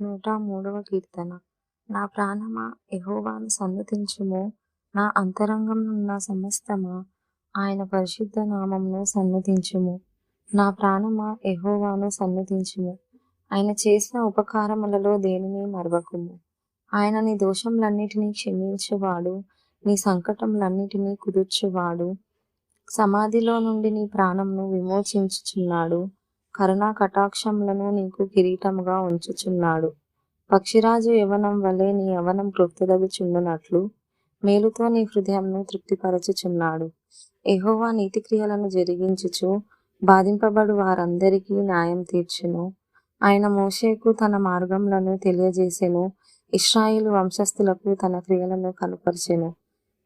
నూట మూడవ కీర్తన. నా ప్రాణమా యహోవాను సన్నతించుము. నా అంతరంగమునున్న సమస్తమా ఆయన పరిశుద్ధ నామమును సన్నతించుము. నా ప్రాణమా యహోవాను సన్నతించుము. ఆయన చేసిన ఉపకారములలో దేనిని మరవకుము. ఆయన నీ దోషములన్నిటినీ క్షమించువాడు. నీ సంకటములన్నిటినీ కుదుర్చువాడు. సమాధిలో నుండి నీ ప్రాణంను విమోచించుచున్నాడు. కరుణా కటాక్షములను నీకు కిరీటముగా ఉంచుచున్నాడు. పక్షిరాజు యవనం వలె నీ యవనం కృప్తదగుచుండునట్లు మేలుతో నీ హృదయంను తృప్తిపరచుచున్నాడు. ఎహోవా నీతి క్రియలను జరిగించుచు బాధింపబడు వారందరికీ న్యాయం తీర్చును. ఆయన మోషేకు తన మార్గములను తెలియజేసెను. ఇస్రాయిలు వంశస్థులకు తన క్రియలను కనుపరిచెను.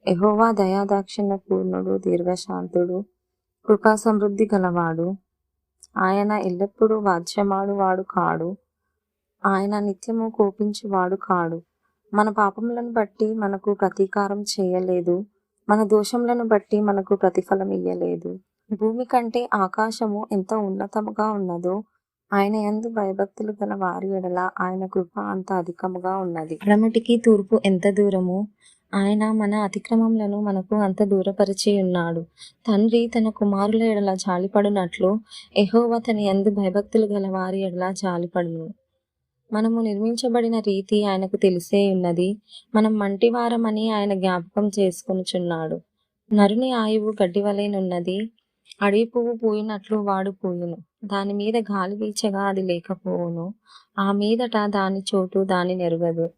ఎహోవా దయాదాక్షిణ్య పూర్ణుడు దీర్ఘశాంతుడు కృపా సమృద్ధి గలవాడు. ఆయన ఎల్లప్పుడూ వాద్యమాడువాడు కాడు. ఆయన నిత్యము కోపించువాడు కాడు. మన పాపములను బట్టి మనకు ప్రతీకారం చేయలేదు. మన దోషములను బట్టి మనకు ప్రతిఫలం ఇయ్యలేదు. భూమి కంటే ఆకాశము ఎంత ఉన్నతముగా ఉన్నదో ఆయన ఎందు భయభక్తులు గల వారి ఎడల ఆయన కృప అంత అధికముగా ఉన్నది. రమటికి తూర్పు ఎంత దూరము ఆయన మన అతిక్రమములను మనకు అంత దూరపరిచి ఉన్నాడు. తండ్రి తన కుమారుల ఎడల జాలిపడినట్లు ఎహోవ తన ఎందు భయభక్తులు గల వారి ఎడల జాలిపడును. మనము నిర్మించబడిన రీతి ఆయనకు తెలిసే ఉన్నది. మనం మంటివారమని ఆయన జ్ఞాపకం చేసుకొనుచున్నాడు. నరుని ఆయువు గడ్డివలెనున్నది అడవి పువ్వు పూయినట్లు వాడు పూయును. దాని మీద గాలి వీచగా అది లేకపోవును. ఆ మీదట దాని చోటు దాని నెరుగదు.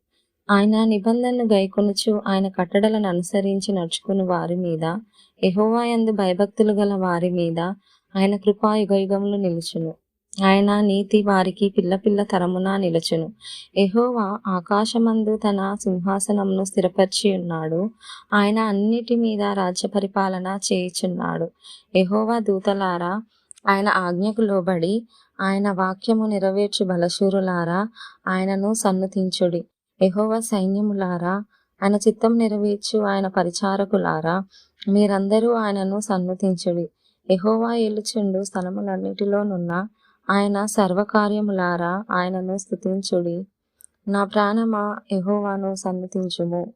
ఆయన నిబంధనను గైకొనుచు ఆయన కట్టడలను అనుసరించి నడుచుకుని వారి మీద ఎహోవాయందు భయభక్తులు గల వారి మీద ఆయన కృపా యుగయుగములు నిలుచును. ఆయన నీతి వారికి పిల్ల పిల్ల తరమున నిలుచును. ఎహోవా ఆకాశమందు తన సింహాసనమును స్థిరపరిచి ఉన్నాడు. ఆయన అన్నిటి మీద రాజ్య పరిపాలన చేయుచున్నాడు. ఎహోవా దూతలారా ఆయన ఆజ్ఞకు లోబడి ఆయన వాక్యము నెరవేర్చు బలశూరులారా ఆయనను సన్నతించుడి. ఎహోవా సైన్యములారా ఆయన చిత్తం నెరవేర్చు ఆయన పరిచారకులారా మీరందరూ ఆయనను సన్నుతించుడి. ఎహోవా ఏలుచుండు స్థలములన్నిటిలోనున్న ఆయన సర్వకార్యములారా ఆయనను స్తుతించుడి. నా ప్రాణమా ఎహోవాను సన్నుతించుము.